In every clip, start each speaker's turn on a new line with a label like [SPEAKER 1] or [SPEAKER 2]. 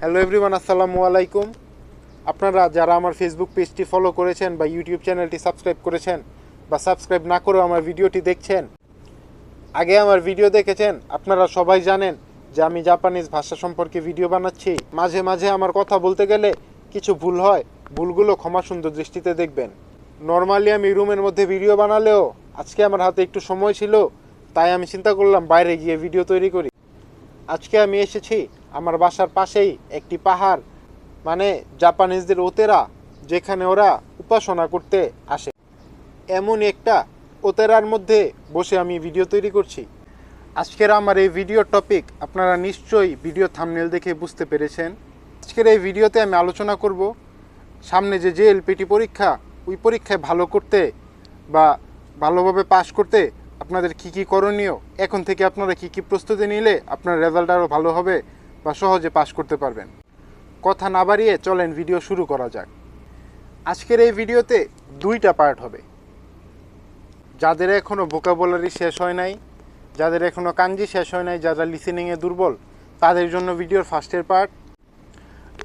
[SPEAKER 1] Hello everyone আসসালামু আলাইকুম আপনারা যারা আমার ফেসবুক পেজটি ফলো করেছেন বা ইউটিউব চ্যানেলটি সাবস্ক্রাইব করেছেন বা সাবস্ক্রাইব না করেও আমার ভিডিওটি দেখছেন আগে আমার ভিডিও দেখেছেন আপনারা সবাই জানেন যে আমি জাপানিজ ভাষা সম্পর্কে ভিডিও বানাচ্ছি মাঝে মাঝে আমার কথা বলতে গেলে কিছু ভুল হয় ভুলগুলো ক্ষমা সুন্দর দৃষ্টিতে দেখবেন নর্মালি আমি রুমের মধ্যে ভিডিও বানালেও আজকে আমার হাতে একটু সময় ছিল তাই আমি চিন্তা করলাম বাইরে গিয়ে ভিডিও তৈরি করি আজকে আমি এসেছি আমার বাসার পাশেই একটি পাহাড় মানে জাপানিজদের ওতেরা, যেখানে ওরা উপাসনা করতে আসে। এমন একটা ওতেরার মধ্যে বসে আমি ভিডিও তৈরি করছি। আজকের আমার এই ভিডিও টপিক আপনারা নিশ্চয়ই ভিডিও থামনেল দেখে বুঝতে পেরেছেন। আজকের এই ভিডিওতে আমি আলোচনা করব সামনে যে যে এলপিটি পরীক্ষা, ওই পরীক্ষায় ভালো করতে বা ভালোভাবে পাশ করতে আপনাদের কি কি করণীয়, এখন থেকে আপনারা কি কি প্রস্তুতি নিলে আপনার রেজাল্ট আরও ভালো হবে বা সহজে পাশ করতে পারবেন। কথা না বাড়িয়ে চলেন ভিডিও শুরু করা যাক। আজকের এই ভিডিওতে দুইটা পার্ট হবে। যাদের এখনও ভোকাবুলারি শেষ হয় নাই, যাদের এখনও কাঞ্জি শেষ হয় নাই, যারা লিসেনিংয়ে দুর্বল, তাদের জন্য ভিডিওর ফার্স্টের পার্ট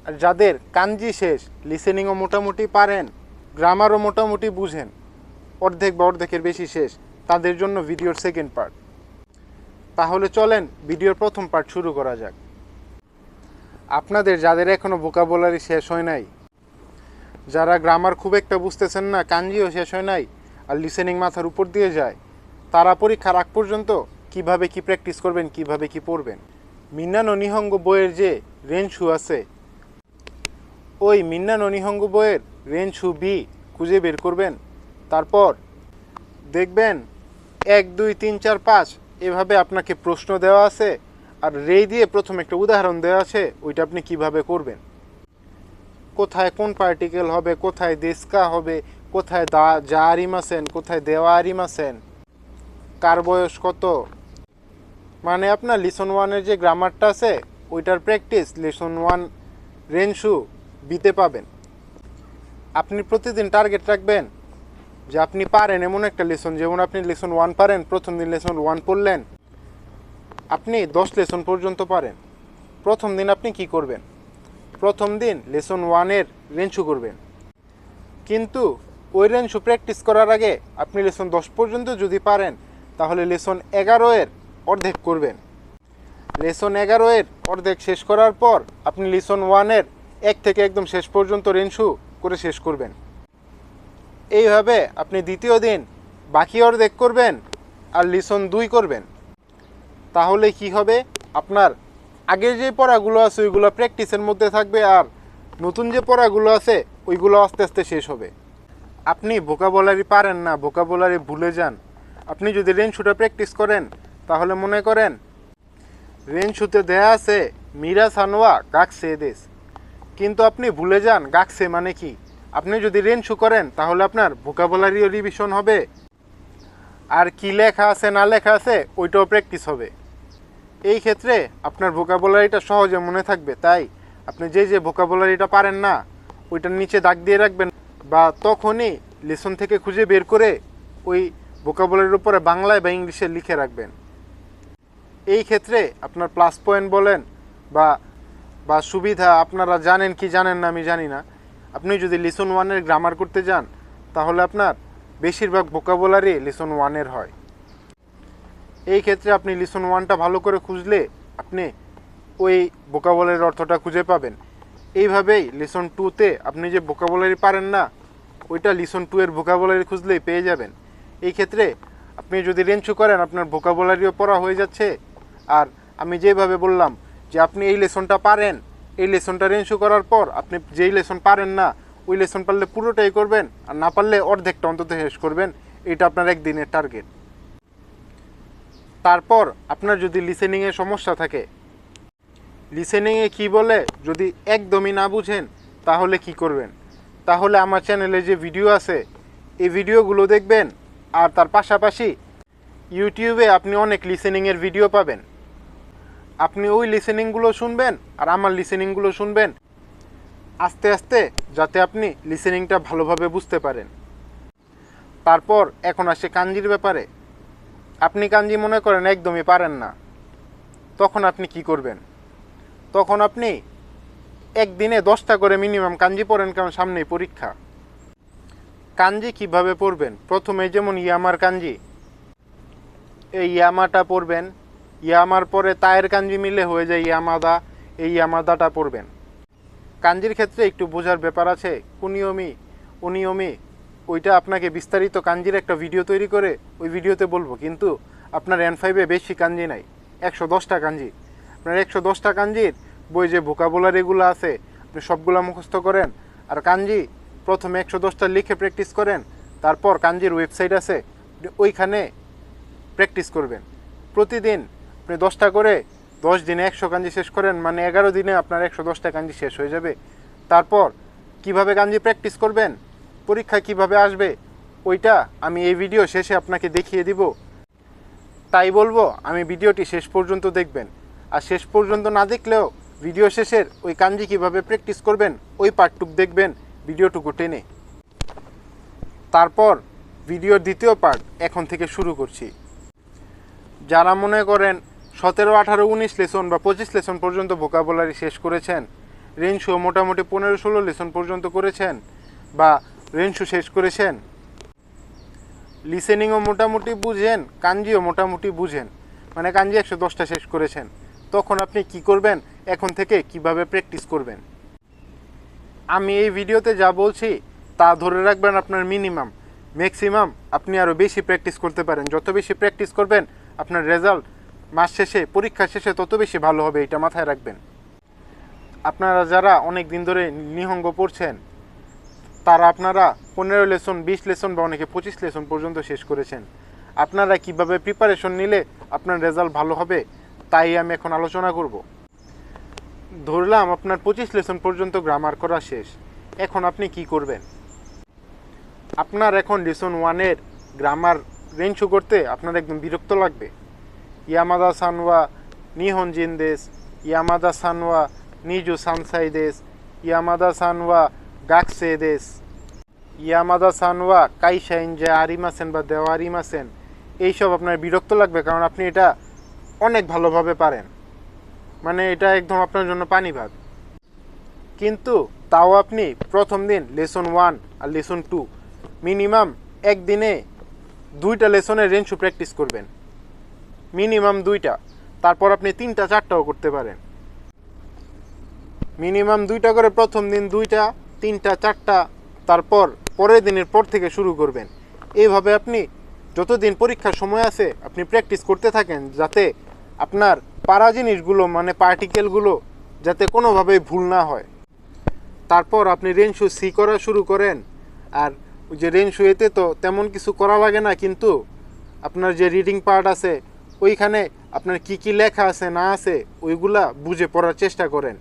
[SPEAKER 1] আর যাদের কাঞ্জি শেষ লিসেনিংও মোটামুটি পারেন গ্রামারও মোটামুটি বুঝেন, অর্ধেক বা অর্ধেকের বেশি শেষ, তাদের জন্য ভিডিওর সেকেন্ড পার্ট তাহলে চলেন ভিডিওর প্রথম পার্ট শুরু করা যাক। আপনাদের, যাদের এখনও ভোকাবুলারি শেষ হয় নাই, যারা গ্রামার খুব একটা বুঝতেছেন না, কাঞ্জিও শেষ হয় নাই, আর লিসেনিং মাথার উপর দিয়ে যায়, তারা পরীক্ষার আগ পর্যন্ত কীভাবে কি প্র্যাকটিস করবেন, কীভাবে কি পড়বেন? মিন্নানো নিহঙ্গ বইয়ের যে রেঞ্জ রেঞ্জু আছে, ওই মিন্নানো নিহঙ্গ বইয়ের রেঞ্জ রেঞ্জু বি খুঁজে বের করবেন। তারপর দেখবেন এক, দুই, তিন, চার, পাঁচ, এভাবে আপনাকে প্রশ্ন দেওয়া আছে আর রে দিয়ে প্রথম একটা উদাহরণ দেওয়া আছে, ওইটা আপনি কীভাবে করবেন? কোথায় কোন পার্টিকেল হবে, কোথায় দেশকা হবে, কোথায় দা, যা আছেন কোথায় দেওয়া আছেন কার বয়স কত? মানে আপনার লিসন ওয়ানের যে গ্রামারটা আছে, ওইটার প্র্যাকটিস লিসন ওয়ান রেনসু বিতে পাবেন। আপনি প্রতিদিন টার্গেট রাখবেন যে আপনি পারেন এমন একটা লেসন, যেমন আপনি লেসন ওয়ান পারেন, প্রথম দিন লেসন ওয়ান পড়লেন আপনি দশ লেসন পর্যন্ত পারেন। প্রথম দিন আপনি কি করবেন? প্রথম দিন লেসন ওয়ানের রেঞ্চু করবেন। কিন্তু ওই রেঞ্চু প্র্যাকটিস করার আগে আপনি লেসন দশ পর্যন্ত যদি পারেন, তাহলে লেসন এগারো এর অর্ধেক করবেন। লেসন এগারো এর অর্ধেক শেষ করার পর আপনি লেসন ওয়ানের এক থেকে একদম শেষ পর্যন্ত রেঞ্চু করে শেষ করবেন। এইভাবে আপনি দ্বিতীয় দিন বাকি অর্ধেক করবেন আর লিসন দুই করবেন। তাহলে কি হবে? আপনার আগের যে পড়াগুলো আছে, ওইগুলো প্র্যাকটিসের মধ্যে থাকবে আর নতুন যে পড়াগুলো আছে, ওইগুলো আস্তে আস্তে শেষ হবে। আপনি ভোকাবুলারি পারেন না ভোকাবুলারি ভুলে যান। আপনি যদি রেন রেঞ্জুটা প্র্যাকটিস করেন, তাহলে মনে করেন রেঞ্জুতে দেয়া আছে, মিরা সানোয়া গাকসে দেশ। কিন্তু আপনি ভুলে যান গাকসে মানে কি? আপনি যদি রেঞ্জু করেন, তাহলে আপনার ভোকাবুলারিও রিভিশন হবে। আর কি লেখা আছে, না লেখা আছে, ওইটাও প্র্যাকটিস হবে। এই ক্ষেত্রে আপনার ভোকাবুলারিটা সহজে মনে থাকবে, তাই আপনি যে যে ভোকাবুলারিটা পারেন না, ওইটার নিচে দাগ দিয়ে রাখবেন বা তখনই লেসন থেকে খুঁজে বের করে ওই ভোকাবুলারির উপরে বাংলায় বা ইংলিশে লিখে রাখবেন। এই ক্ষেত্রে আপনার প্লাস পয়েন্ট বলেন বা বা সুবিধা আপনারা জানেন কি জানেন না আমি জানি না। আপনি যদি লিসন ওয়ানের গ্রামার করতে যান, তাহলে আপনার বেশিরভাগ ভোকাবুলারি লিসন ওয়ানের হয়। এই ক্ষেত্রে আপনি লিসন ওয়ানটা ভালো করে খুঁজলে আপনি ওই ভোকাবুলারির অর্থটা খুঁজে পাবেন। এইভাবেই লিসন টুতে আপনি যে ভোকাবুলারি পারেন না, ওইটা লিসন টু এর ভোকাবুলারি খুঁজলেই পেয়ে যাবেন। এই ক্ষেত্রে আপনি যদি রেঞ্চু করেন, আপনার ভোকাবুলারিও পড়া হয়ে যাচ্ছে। আর আমি যেভাবে বললাম যে আপনি এই লেসনটা পারেন, এই লেসনটা রেঞ্চু করার পর আপনি যেই লেসন পারেন না, ওই লেসন পারলে পুরোটাই করবেন, আর না পারলে অর্ধেকটা অন্তত শেষ করবেন। এটা আপনার একদিনের টার্গেট তারপর আপনার যদি লিসেনিংয়ে সমস্যা থাকে লিসেনিংয়ে কি বলে যদি একদমই না বুঝেন, তাহলে কি করবেন? তাহলে আমার চ্যানেলে যে ভিডিও আছে, এই ভিডিওগুলো দেখবেন, আর তার পাশাপাশি ইউটিউবে আপনি অনেক লিসেনিংয়ের ভিডিও পাবেন। আপনি ওই লিসেনিংগুলো শুনবেন, আর আমার লিসেনিংগুলো শুনবেন, আস্তে আস্তে যাতে আপনি লিসেনিংটা ভালোভাবে বুঝতে পারেন। তারপর এখন আসে কাঞ্জির ব্যাপারে। আপনি কাঞ্জি মনে করেন একদমই পারেন না। তখন আপনি কি করবেন? তখন আপনি একদিনে দশটা করে মিনিমাম কাঞ্জি পড়েন, কারণ সামনেই পরীক্ষা। কাঞ্জি কীভাবে পড়বেন? প্রথমে যেমন ইয়ামার কাঞ্জি, এই ইয়ামাটা পড়বেন। ইয়ামার পরে তায়ের কাঞ্জি মিলে হয়ে যায় ইয়ামাদা, এই ইয়ামাদাটা পড়বেন। কাঞ্জির ক্ষেত্রে একটু বোঝার ব্যাপার আছে। কুনিয়মি উনিয়মি ওইটা আপনাকে বিস্তারিত কাঞ্জির একটা ভিডিও তৈরি করে ওই ভিডিওতে বলব। কিন্তু আপনার এন ফাইভে বেশি কাঞ্জি নাই। একশো দশটা কাঞ্জি। আপনার একশো দশটা কাঞ্জির বই যে ভোকাবুলারিগুলো আছে, আপনি সবগুলো মুখস্থ করেন। আর কাঞ্জি প্রথমে একশো দশটা লিখে প্র্যাকটিস করেন। তারপর কাঞ্জির ওয়েবসাইট আছে ওইখানে প্র্যাকটিস করবেন। প্রতিদিন আপনি দশটা করে দশ দিনে একশো কাঞ্জি শেষ করেন মানে এগারো দিনে আপনার একশো দশটা কাঞ্জি শেষ হয়ে যাবে। তারপর কীভাবে কাঞ্জি প্র্যাকটিস করবেন? পরীক্ষা কীভাবে আসবে, ওইটা আমি এই ভিডিও শেষে আপনাকে দেখিয়ে দিব। তাই বলব, আমি ভিডিওটি শেষ পর্যন্ত দেখবেন। আর শেষ পর্যন্ত না দেখলেও ভিডিও শেষের ওই কাঞ্জি কীভাবে প্র্যাকটিস করবেন, ওই পার্টটুক দেখবেন, ভিডিওটুকু টেনে। তারপর ভিডিওর দ্বিতীয় পার্ট এখন থেকে শুরু করছি। যারা মনে করেন সতেরো, আঠারো, উনিশ লেসন বা পঁচিশ লেসন পর্যন্ত ভোকাবুলারি শেষ করেছেন রেঞ্জশো মোটামুটি পনেরো, ষোলো লেসন পর্যন্ত করেছেন, বা রেঞ্জশো শেষ করেছেন? লিসেনিংও মোটামুটি বুঝেন, কাঞ্জিও মোটামুটি বুঝেন। মানে কাঞ্জি একশো দশটা শেষ করেছেন। তখন আপনি কি করবেন? এখন থেকে কীভাবে প্র্যাকটিস করবেন? আমি এই ভিডিওতে যা বলছি, তা ধরে রাখবেন আপনার মিনিমাম ম্যাক্সিমাম আপনি আরও বেশি প্র্যাকটিস করতে পারেন। যত বেশি প্র্যাকটিস করবেন, আপনার রেজাল্ট মাস শেষে, পরীক্ষা শেষে তত বেশি ভালো হবে, এটা মাথায় রাখবেন। আপনারা যারা অনেক দিন ধরে নিহঙ্গ পড়ছেন তারা আপনারা পনেরো লেসন, বিশ লেসন বা অনেকে পঁচিশ লেসন পর্যন্ত শেষ করেছেন। আপনারা কীভাবে প্রিপারেশন নিলে আপনার রেজাল্ট ভালো হবে, তাই আমি এখন আলোচনা করব। ধরলাম আপনার পঁচিশ লেসন পর্যন্ত গ্রামার করা শেষ। এখন আপনি কি করবেন? আপনার এখন লেসন ওয়ানের গ্রামার রেঞ্জ করতে আপনার একদম বিরক্ত লাগবে। ইয়ামাদা সানওয়া, নিহন জিন দেশ, ইয়ামাদা সানওয়া, নিজু সানসাই দেশ, ইয়ামাদা সানওয়া গাকসে দেশ ইয়ামাদা সানওয়া কাইশাইন যে আরিমাসেন বা দেওয়া আরিমাসেন এইসব আপনার বিরক্ত লাগবে কারণ আপনি এটা অনেক ভালোভাবে পারেন। মানে এটা একদম আপনার জন্য পানি ভাত। কিন্তু তাও আপনি প্রথম দিন লেসন ওয়ান আর লেসন টু মিনিমাম একদিনে দুইটা লেসনের রেঞ্জু প্র্যাকটিস করবেন। মিনিমাম দুইটা। তারপর আপনি তিনটা, চারটাও করতে পারেন। মিনিমাম দুইটা করে প্রথম দিন দুইটা তিনটা, চারটা, তারপর পরের দিনের পর থেকে শুরু করবেন। এইভাবে আপনি যতদিন পরীক্ষার সময় আছে, আপনি প্র্যাকটিস করতে থাকেন যাতে আপনার পারা জিনিসগুলো মানে পার্টিকেলগুলো যাতে কোনোভাবেই ভুল না হয়। তারপর আপনি রেঞ্জু সি করা শুরু করেন। আর ওই যে রেঞ্জু এতে তো তেমন কিছু করা লাগে না, কিন্তু আপনার যে রিডিং পার্ট আছে, ওইখানে আপনার কি কি লেখা আছে, না আছে, ওইগুলা বুঝে পড়ার চেষ্টা করেন।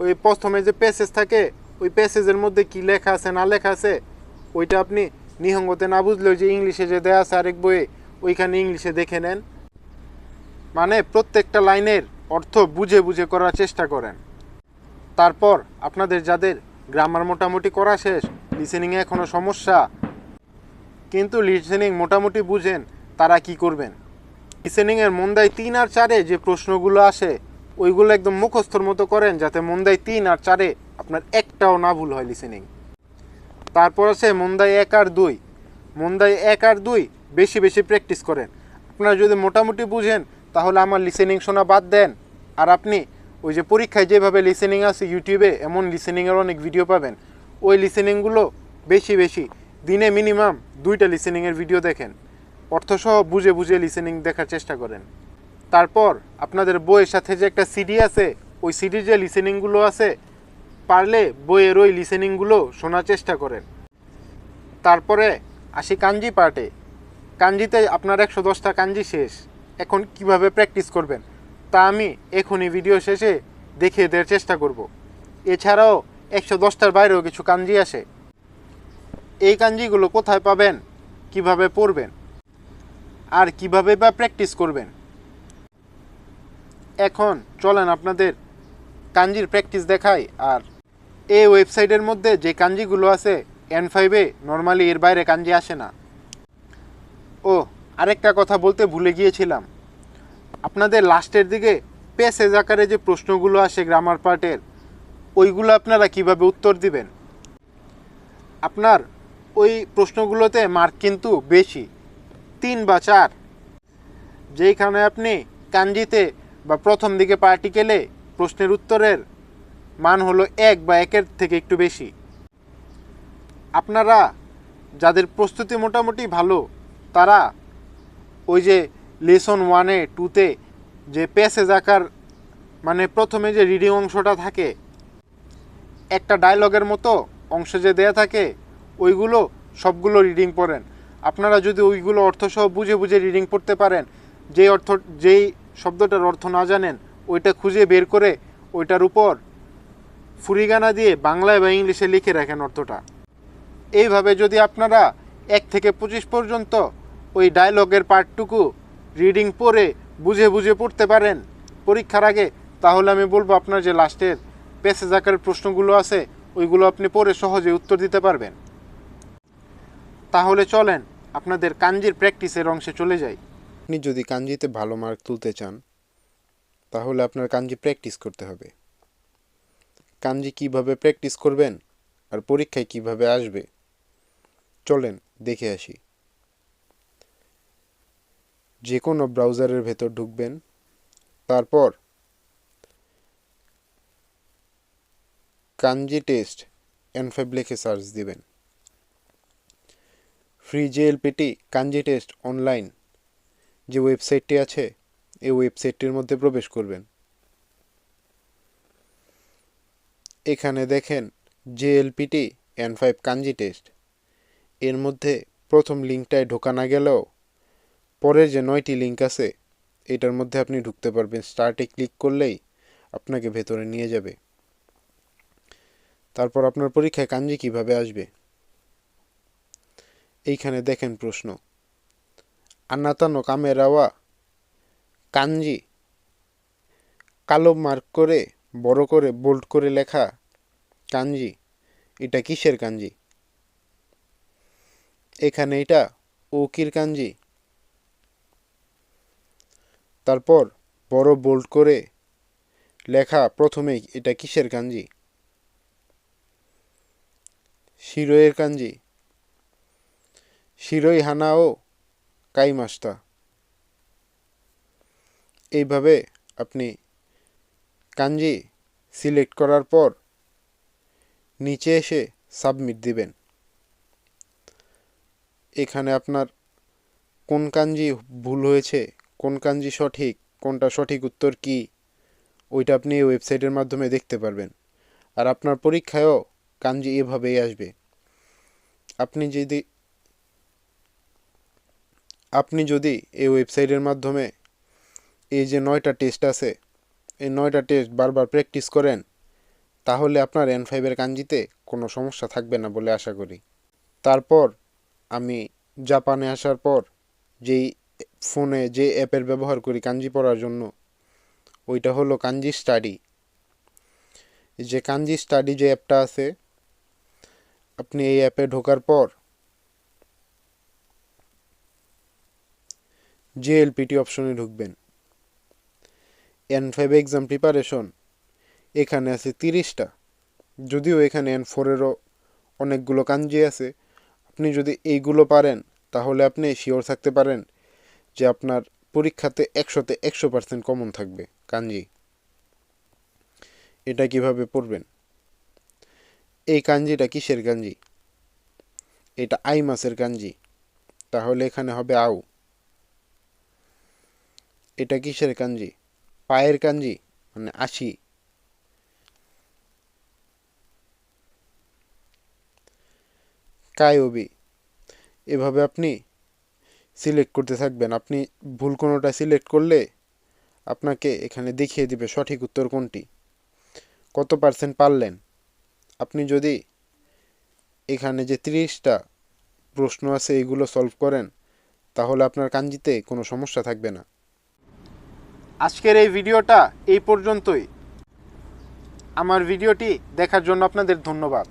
[SPEAKER 1] ওই প্রথমে যে প্যাসেজ থাকে, ওই প্যাসেজের মধ্যে কি লেখা আছে, না লেখা আছে, ওইটা আপনি নিহঙ্গতে না বুঝলেও যে ইংলিশে যে দেয়া আছে আরেক বইয়ে, ওইখানে ইংলিশে দেখে নেন। মানে প্রত্যেকটা লাইনের অর্থ বুঝে বুঝে করার চেষ্টা করেন। তারপর আপনাদের যাদের গ্রামার মোটামুটি করা শেষ লিসেনিংয়ে এখনও সমস্যা, কিন্তু লিসেনিং মোটামুটি বুঝেন, তারা কি করবেন? লিসেনিংয়ের মন্দায় তিন আর চারে যে প্রশ্নগুলো আসে ওইগুলো একদম মুখস্থর মতো করেন যাতে মন্দায় তিন আর চারে আপনার একটাও না ভুল হয় লিসেনিং তারপর আছে মন্দায় এক আর দুই। মন্দায় এক আর দুই বেশি বেশি প্র্যাকটিস করেন। আপনারা যদি মোটামুটি বুঝেন, তাহলে আমার লিসেনিং শোনা বাদ দেন। আর আপনি ওই যে পরীক্ষায় যেভাবে লিসেনিং আছে ইউটিউবে এমন লিসেনিংয়ের অনেক ভিডিও পাবেন। ওই লিসেনিংগুলো বেশি বেশি দিনে মিনিমাম দুইটা লিসেনিংয়ের ভিডিও দেখেন। অর্থসহ বুঝে বুঝে লিসেনিং দেখার চেষ্টা করেন। তারপর আপনাদের বইয়ের সাথে যে একটা সিডি আছে, ওই সিডির যে লিসেনিংগুলো আছে, পারলে বইয়ের ওই লিসেনিংগুলো শোনার চেষ্টা করেন। তারপরে আসি কাঞ্জি পার্টে কাঞ্জিতে আপনার একশো দশটা কাঞ্জি শেষ। এখন কীভাবে প্র্যাকটিস করবেন? তা আমি এখনই ভিডিও শেষে দেখিয়ে দেওয়ার চেষ্টা করব। এছাড়াও একশো দশটার বাইরেও কিছু কাঞ্জি আসে। এই কাঞ্জিগুলো কোথায় পাবেন? কীভাবে পড়বেন? আর কীভাবে বা প্র্যাকটিস করবেন? এখন চলেন আপনাদের কাঞ্জির প্র্যাকটিস দেখাই। আর এই ওয়েবসাইটের মধ্যে যে কাঞ্জিগুলো আছে এন ফাইভে নর্মালি এর বাইরে কাঞ্জি আসে না। ও, আরেকটা কথা বলতে ভুলে গিয়েছিলাম। আপনাদের লাস্টের দিকে প্যাসেজ আকারে যে প্রশ্নগুলো আসে গ্রামার পার্টের ওইগুলো আপনারা কীভাবে উত্তর দিবেন? আপনার ওই প্রশ্নগুলোতে মার্ক কিন্তু বেশি, তিন বা চার। যেইখানে আপনি কাঞ্জিতে বা প্রথম দিকে পার্টিকেলে প্রশ্নের উত্তরের মান হলো এক বা একের থেকে একটু বেশি। আপনারা যাদের প্রস্তুতি মোটামুটি ভালো, তারা ওই যে লেসন ওয়ানে, টুতে যে প্যাসেজ আকার মানে প্রথমে যে রিডিং অংশটা থাকে, একটা ডায়লগের মতো অংশ যে দেয়া থাকে, ওইগুলো সবগুলো রিডিং পড়েন। আপনারা যদি ওইগুলো অর্থসহ বুঝে বুঝে রিডিং পড়তে পারেন, যেই অর্থ, যেই শব্দটার অর্থ না জানেন, ওইটা খুঁজে বের করে ওইটার উপর ফুরিগানা দিয়ে বাংলায় বা ইংলিশে লিখে রাখেন অর্থটা। এইভাবে যদি আপনারা এক থেকে পঁচিশ পর্যন্ত ওই ডায়লগের পার্টটুকু রিডিং পড়ে বুঝে বুঝে পড়তে পারেন পরীক্ষার আগে, তাহলে আমি বলব আপনার যে লাস্টের প্যাসেজ আকারের প্রশ্নগুলো আছে, ওইগুলো আপনি পড়ে সহজে উত্তর দিতে পারবেন। তাহলে চলেন, আপনাদের কাঞ্জির প্র্যাকটিসের অংশে চলে যাই।
[SPEAKER 2] আপনি যদি কাঞ্জিতে ভালো মার্ক তুলতে চান, তাহলে আপনার কাঞ্জি প্র্যাকটিস করতে হবে। কাঞ্জি কীভাবে প্র্যাকটিস করবেন আর পরীক্ষায় কীভাবে আসবে, চলেন দেখে আসি। যে কোনো ব্রাউজারের ভেতর ঢুকবেন, তারপর কাঞ্জি টেস্ট এন ফাইভ লিখে সার্চ দিবেন। Free JLPT kanji test online যে ওয়েবসাইটটি আছে, এই ওয়েবসাইটটির মধ্যে প্রবেশ করবেন। এখানে দেখেন JLPT N five kanji test. এর মধ্যে প্রথম লিঙ্কটায় ঢোকা না গেলেও পরের যে নয়টি লিঙ্ক আছে, এটার মধ্যে আপনি ঢুকতে পারবেন। স্টার্টে ক্লিক করলেই আপনাকে ভেতরে নিয়ে যাবে। তারপর আপনার পরীক্ষায় কাঞ্জি কীভাবে আসবে? এইখানে দেখেন প্রশ্ন। আনাতানো কামেরাওয়া, কাঞ্জি কালো মার্ক করে, বড় করে, বোল্ড করে লেখা কাঞ্জি। এটা কিসের কাঞ্জি? এখানে এটা ওকির কাঞ্জি। তারপর বড়, বোল্ড করে লেখা প্রথমেই এটা কিসের কাঞ্জি? শিরোয়ের কাঞ্জি। শিরোই হানাও কাইমাস্তা এইভাবে আপনি কাঞ্জি সিলেক্ট করার পর নিচে এসে সাবমিট দিবেন। এখানে আপনার কোন কাঞ্জি ভুল হয়েছে, কোন কাঞ্জি সঠিক, কোনটা সঠিক উত্তর কি, ওইটা আপনি ওয়েবসাইটের মাধ্যমে দেখতে পারবেন। আর আপনার পরীক্ষায়ও কাঞ্জি এভাবেই আসবে। আপনি যদি আপনি যদি এই ওয়েবসাইটের মাধ্যমে এই যে নয়টা টেস্ট আছে, এই নয়টা টেস্ট বারবার প্র্যাকটিস করেন, তাহলে আপনার এন ফাইভের কাঞ্জিতে কোনো সমস্যা থাকবে না বলে আশা করি। তারপর আমি জাপানে আসার পর যেই ফোনে যে অ্যাপের ব্যবহার করি কাঞ্জি পড়ার জন্য, ওইটা হলো কাঞ্জি স্টাডি। যে কাঞ্জি স্টাডি যে অ্যাপটা আছে, আপনি এই অ্যাপে ঢোকার পর জেএলপিটি অপশনে ঢুকবেন। এন ফাইভ এক্সাম প্রিপারেশন এখানে আছে তিরিশটা। যদিও এখানে এন ফোরেরও অনেকগুলো কাঞ্জি আছে। আপনি যদি এইগুলো পারেন, তাহলে আপনি শিওর থাকতে পারেন যে আপনার পরীক্ষাতে একশোতে একশো পার্সেন্ট কমন থাকবে কাঞ্জি। এটা কীভাবে পড়বেন? এই কাঞ্জিটা কিসের কাঞ্জি? এটা আই মাসের কাঞ্জি। তাহলে এখানে হবে আউ। এটা কিসের কাঞ্জি? পায়ের কাঞ্জি? মানে আশি। কায়বি এভাবে আপনি সিলেক্ট করতে থাকবেন। আপনি ভুল কোনোটা সিলেক্ট করলে আপনাকে এখানে দেখিয়ে দিবে সঠিক উত্তর কোনটি। কত পার্সেন্ট পারলেন? আপনি যদি এখানে যে তিরিশটা প্রশ্ন আছে এগুলো সলভ করেন, তাহলে আপনার কাঞ্জিতে কোনো সমস্যা থাকবে না।
[SPEAKER 1] আজকের এই ভিডিওটা এই পর্যন্তই। আমার ভিডিওটি দেখার জন্য আপনাদের ধন্যবাদ।